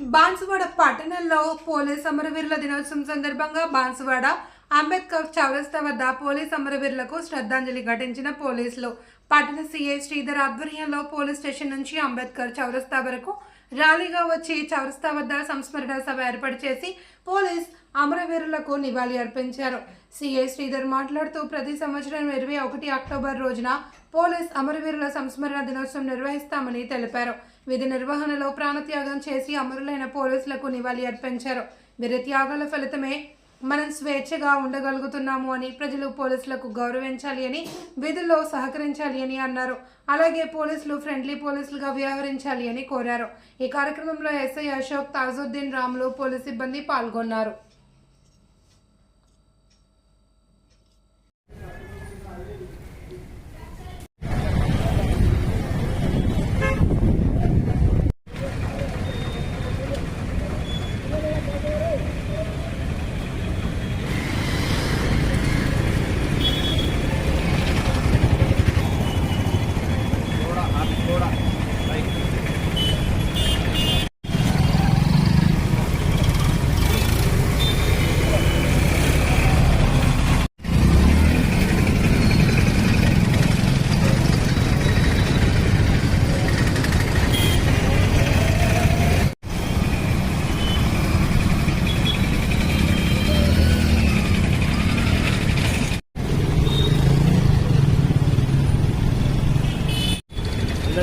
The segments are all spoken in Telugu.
బాన్సువాడ పట్టణంలో పోలీస్ అమరవీరుల దినోత్సవం సందర్భంగా బాన్సువాడ అంబేద్కర్ చౌరస్తా వద్ద పోలీస్ అమరవీరులకు శ్రద్ధాంజలి ఘటించిన పోలీసులు. పట్టణ సీఐ శ్రీధర్ ఆధ్వర్యంలో పోలీస్ స్టేషన్ నుంచి అంబేద్కర్ చౌరస్తా వరకు ర్యాలీగా వచ్చి చౌరస్తా వద్ద సంస్మరణ సభ ఏర్పాటు చేసి పోలీస్ అమరవీరులకు నివాళి అర్పించారు. సిఏ శ్రీధర్ మాట్లాడుతూ ప్రతి సంవత్సరం ఇరవై ఒకటి అక్టోబర్ రోజున పోలీస్ అమరవీరుల సంస్మరణ దినోత్సవం నిర్వహిస్తామని తెలిపారు. విధి నిర్వహణలో ప్రాణత్యాగం చేసి అమరులైన పోలీసులకు నివాళి అర్పించారు. వీరి త్యాగాల ఫలితమే మనం స్వేచ్ఛగా ఉండగలుగుతున్నాము అని ప్రజలు పోలీసులకు గౌరవించాలి అని విధుల్లో సహకరించాలి అని అన్నారు. అలాగే పోలీసులు ఫ్రెండ్లీ పోలీసులుగా వ్యవహరించాలి అని కోరారు. ఈ కార్యక్రమంలో ఎస్ఐ అశోక్ తాజుద్దీన్ రాములు పోలీస్ సిబ్బంది పాల్గొన్నారు.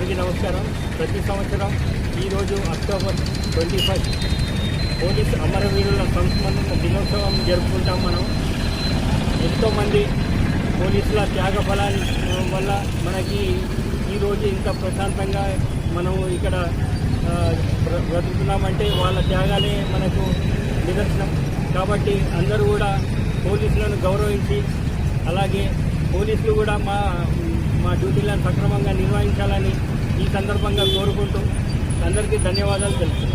అందరికీ నమస్కారం. ప్రతి సంవత్సరం ఈరోజు అక్టోబర్ ట్వంటీ ఫస్ట్ పోలీస్ అమరవీరుల సంస్మరణ దినోత్సవం జరుపుకుంటాం మనం. ఎంతోమంది పోలీసుల త్యాగ ఫలాల వల్ల మనకి ఈరోజు ఇంత ప్రశాంతంగా మనం ఇక్కడ బ్రతుకుతున్నామంటే వాళ్ళ త్యాగాలే మనకు నిదర్శనం. కాబట్టి అందరూ కూడా పోలీసులను గౌరవించి అలాగే పోలీసులు కూడా మా మా డ్యూటీలను సక్రమంగా నిర్వహించాలని సందర్భంగా కోరుకుంటూ అందరికీ ధన్యవాదాలు తెలుపుతున్నాను